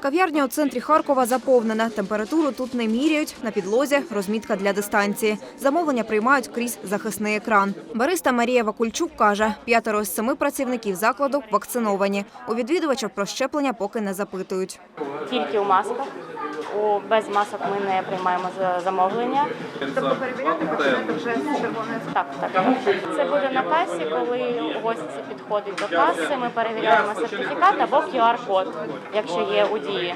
Кав'ярня у центрі Харкова заповнена. Температуру тут не міряють. На підлозі розмітка для дистанції. Замовлення приймають крізь захисний екран. Бариста Марія Вакульчук каже, п'ятеро з семи працівників закладу вакциновані. У відвідувачів про щеплення поки не запитують. тільки у масках. У без масок ми не приймаємо за- замовлення. Тобто перевіряти почнете вже з червоної Так, так, так. Це буде на касі, коли гость підходить до каси. Ми перевіряємо сертифікат або QR-код, якщо є у дії.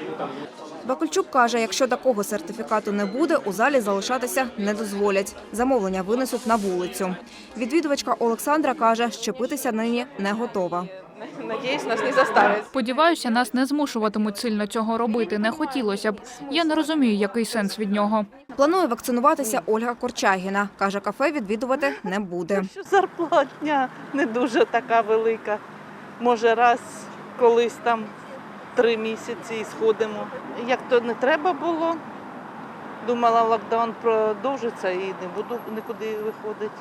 Бакульчук каже, якщо такого сертифікату не буде, у залі залишатися не дозволять. Замовлення винесуть на вулицю. Відвідувачка Олександра каже, щепитися нині не готова. Надіюсь, нас не заставять. Сподіваюся, нас не змушуватимуть сильно цього робити. Не хотілося б. Я не розумію, який сенс від нього. Планує вакцинуватися Ольга Корчагіна. Каже, кафе відвідувати не буде. Зарплатня не дуже така велика. Може, раз колись там три місяці і сходимо. Як то не треба було. Думала, локдаун продовжиться і не буду нікуди виходити.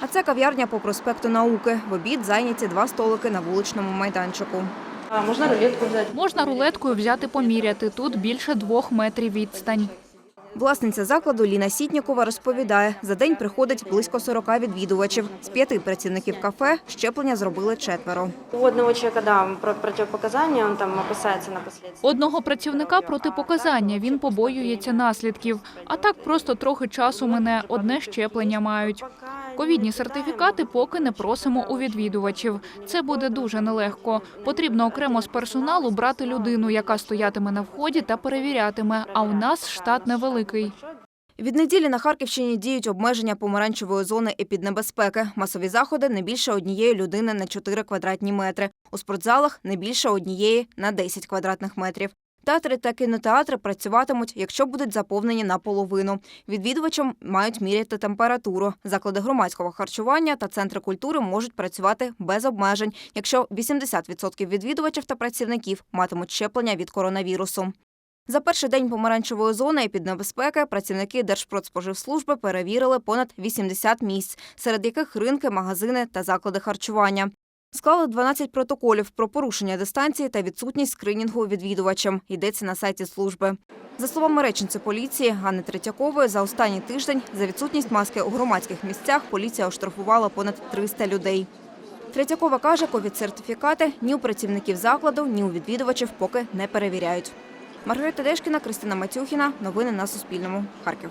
А це кав'ярня по проспекту Науки. В обід зайняті два столики на вуличному майданчику. А можна рулетку взяти? Можна рулеткою взяти поміряти. Тут більше двох метрів відстань. Власниця закладу Ліна Сітнікова розповідає, за день приходить близько 40 відвідувачів. З п'яти працівників кафе щеплення зробили четверо. У одного чоловіка, да, про противопоказання, він там описається на последствия. Одного працівника протипоказання. Він побоюється наслідків. А так просто трохи часу мене одне щеплення мають. Ковідні сертифікати поки не просимо у відвідувачів. Це буде дуже нелегко. Потрібно окремо з персоналу брати людину, яка стоятиме на вході та перевірятиме. А у нас штат невеликий. Від неділі на Харківщині діють обмеження помаранчевої зони епіднебезпеки. Масові заходи не більше однієї людини на 4 квадратні метри. У спортзалах не більше однієї на 10 квадратних метрів. Театри та кінотеатри працюватимуть, якщо будуть заповнені наполовину. Відвідувачам мають міряти температуру. Заклади громадського харчування та центри культури можуть працювати без обмежень, якщо 80% відвідувачів та працівників матимуть щеплення від коронавірусу. За перший день помаранчевої зони епіднебезпеки працівники Держпродспоживслужби перевірили понад 80 місць, серед яких ринки, магазини та заклади харчування. Склали 12 протоколів про порушення дистанції та відсутність скринінгу відвідувачам. Йдеться на сайті служби. За словами речниці поліції Ганни Третьякової, за останній тиждень за відсутність маски у громадських місцях поліція оштрафувала понад 300 людей. Третьякова каже, ковід-сертифікати ні у працівників закладу, ні у відвідувачів поки не перевіряють. Маргарита Дешкіна, Кристина Матюхіна. Новини на Суспільному. Харків.